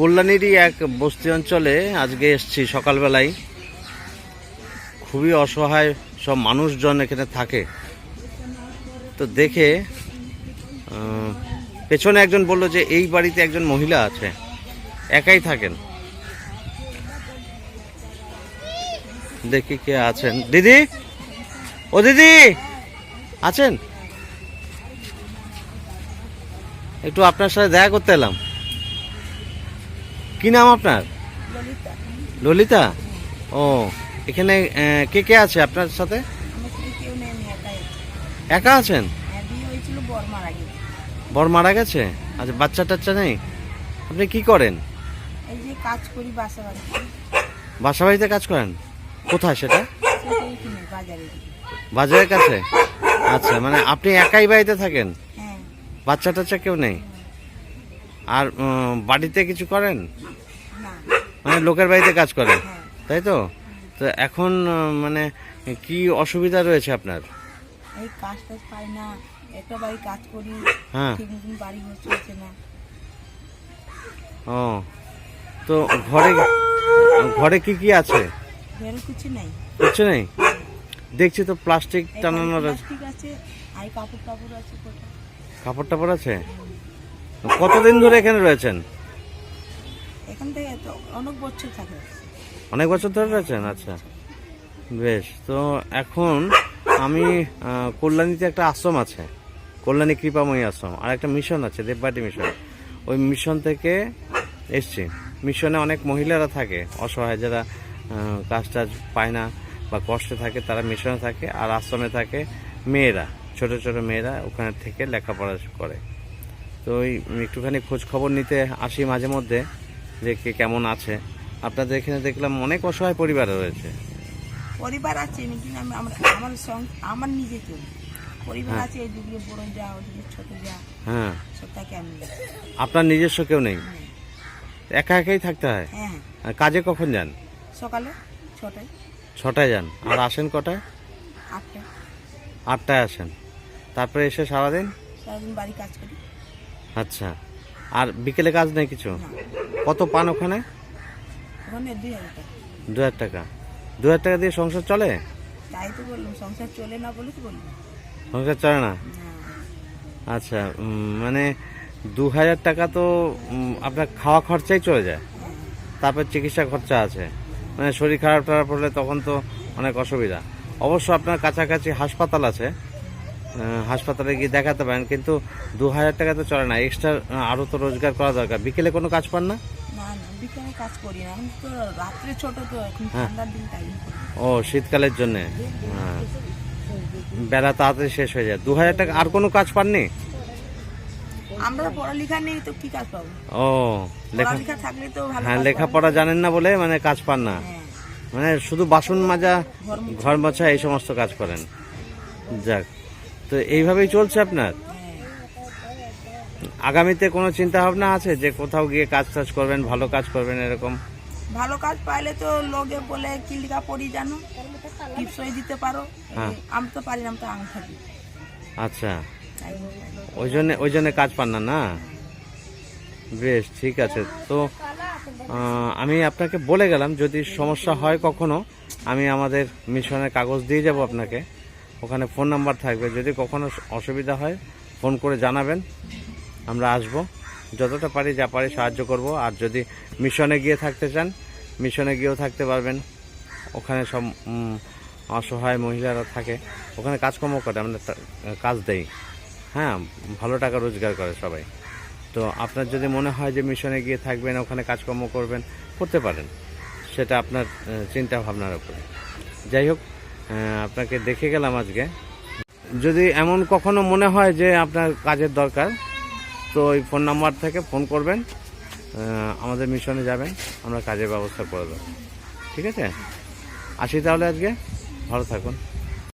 কল্যাণীরই এক বস্তি অঞ্চলে আজকে এসছি সকালবেলায়। খুবই অসহায় সব মানুষজন এখানে থাকে। তো দেখে পেছনে একজন বলল যে, এই বাড়িতে একজন মহিলা আছে। একাই থাকেন। দেখি কে আছেন। দিদি? ও দিদি! আছেন? একটু আপনার সাথে দেখা করতে এলাম। কি নাম আপনার? ললিতা। ও এখানে কে কে আছে আপনার সাথে। একা আছেন? হ্যাঁ বর মারা গেছে। আচ্ছা বাচ্চা টাচ্চা নেই? আপনি কি করেন? বাসা বাড়িতে। কাজ করেন? কোথায় সেটা? বাজারের কাছে? আচ্ছা মানে আপনি একাই বাড়িতে থাকেন? হ্যাঁ। বাচ্চা টাচ্চা কেউ নেই? আর বাড়িতে কিছু করেন? মানে লোকের বাড়িতে কাজ করেন? তাই তো? তো এখন মানে কি অসুবিধা রয়েছে আপনার? এই কাজ টাজ পাই না একটা বাড়ি কাজ করি হ্যাঁ। ঠিক মতন বাড়ি ঘর না। ও তো ঘরে ঘরে কি কি আছে? বেরো কিছু নাই। কিছু নেই? দেখছি তো প্লাস্টিক টানানো রয়েছে। আছে কাপড় টাপড় আছে কাপড় টাপড় আছে? কতদিন ধরে এখানে রয়েছেন? এখান থেকে তো অনেক বছর থাকে। অনেক বছর ধরে রয়েছেন? আচ্ছা। বেশ তো এখন আমি কল্যাণীতে একটা আশ্রম আছে। কল্যাণী কৃপাময়ী আশ্রম। আর একটা মিশন আছে দেববাটি মিশন। ওই মিশন থেকে এসছি। মিশনে অনেক মহিলারা থাকে। অসহায় যারা কাজ টাজ পায় না বা কষ্টে থাকে তারা মিশনে থাকে আর আশ্রমে থাকে মেয়েরা ছোট ছোট মেয়েরা ওখানে থেকে লেখাপড়া করে। তো ওই একটুখানি খোঁজ খবর নিতে আসি মাঝে মধ্যে যে কে কেমন আছে। আপনাদের এখানে দেখলাম অনেক অসহায় পরিবার রয়েছে। পরিবার আছে আমি আমার আমার সং আমার নিজে চলি। পরিবার হ্যাঁ। আছে এদিকে বড় যা ওদিকে ছোট যা। হ্যাঁ। আমি আপনার নিজস্ব কেউ নেই? হ্যাঁ। একা একাই থাকতে হয়? হ্যাঁ। আর কাজে কখন যান? সকালে ছটায়। ছটায় যান। আর আসেন কটায়? আটটা আটটায় আসেন। তারপরে এসে সারাদিন? সারাদিন বাড়ি কাজ করি। আচ্ছা। আর বিকেলে কাজ নেই কিছু? কত পান ওখানে? দু হাজার টাকা। দু হাজার টাকা। দিয়ে সংসার চলে? তাই তো বললাম সংসার চলে না বলে তো বললাম। সংসার চলে না? না আচ্ছা মানে দু হাজার টাকা তো আপনার খাওয়া খরচাই চলে যায়। হ্যাঁ, তারপর চিকিৎসা খরচা আছে। মানে শরীর খারাপ টারাপ হলে তখন তো অনেক অসুবিধা। অবশ্য আপনার কাছাকাছি হাসপাতাল আছে। হাসপাতালে গিয়ে দেখাতে পারেন কিন্তু দু হাজার টাকা তো চলে না। এক্সট্রা আরও তো রোজগার করা দরকার। বিকেলে কোনো কাজ পান না? না না বিকেলে কাজ করি না। তো রাত্রে ছোট তো হ্যাঁ। ঠান্ডার দিন তাই ও শীতকালের জন্যে? হ্যাঁ। বেলা তাড়াতাড়ি শেষ হয়ে যায়। দু হাজার টাকা আর কোনো কাজ পাননি? আমরা পড়ালেখা নেই তো কি কাজ পাবো? ও লেখা থাকলে তো ভালো হ্যাঁ লেখাপড়া জানেন না বলে মানে কাজ পান না। হ্যাঁ। মানে শুধু বাসন মাজা। ঘর মোছা এই সমস্ত কাজ করেন। যাক। তো এইভাবেই চলছে আপনার? আগামীতে কোনো চিন্তা ভাবনা আছে যে কোথাও গিয়ে কাজ টাজ করবেন ভালো কাজ করবেন এরকম? ভালো কাজ পাইলে তো লোকে বলে কি লেখা পড়ি জানো টিপসই দিতে পারো। হ্যাঁ। আমি তো পারি না তো থাকি আচ্ছা। ওই জন্য ওই জন্য কাজ পান না না? বেশ ঠিক আছে। তো আমি আপনাকে বলে গেলাম যদি সমস্যা হয় কখনো আমি আমাদের মিশনের কাগজ দিয়ে যাব আপনাকে। ওখানে ফোন নাম্বার থাকবে। যদি কখনো অসুবিধা হয়, ফোন করে জানাবেন। আমরা আসব। যতটা পারি যা পারি সাহায্য করব। আর যদি মিশনে গিয়ে থাকতে চান, মিশনে গিয়েও থাকতে পারবেন। ওখানে সব অসহায় মহিলারা থাকে। ওখানে কাজকর্ম করে, আমরা কাজ দেই। হ্যাঁ ভালো টাকা রোজগার করে সবাই। তো আপনার যদি মনে হয় যে মিশনে গিয়ে থাকবেন, ওখানে কাজকর্ম করবেন, করতে পারেন। সেটা আপনার চিন্তা ভাবনার উপরে। যাই হোক আপনাকে দেখে গেলাম আজকে। যদি এমন কখনো মনে হয় যে আপনার কাজের দরকার, তো ওই ফোন নাম্বার থেকে ফোন করবেন আমাদের মিশনে যাবেন, আমরা কাজের ব্যবস্থা করে দেবো। ঠিক আছে? আসি তাহলে আজকে। ভালো থাকুন।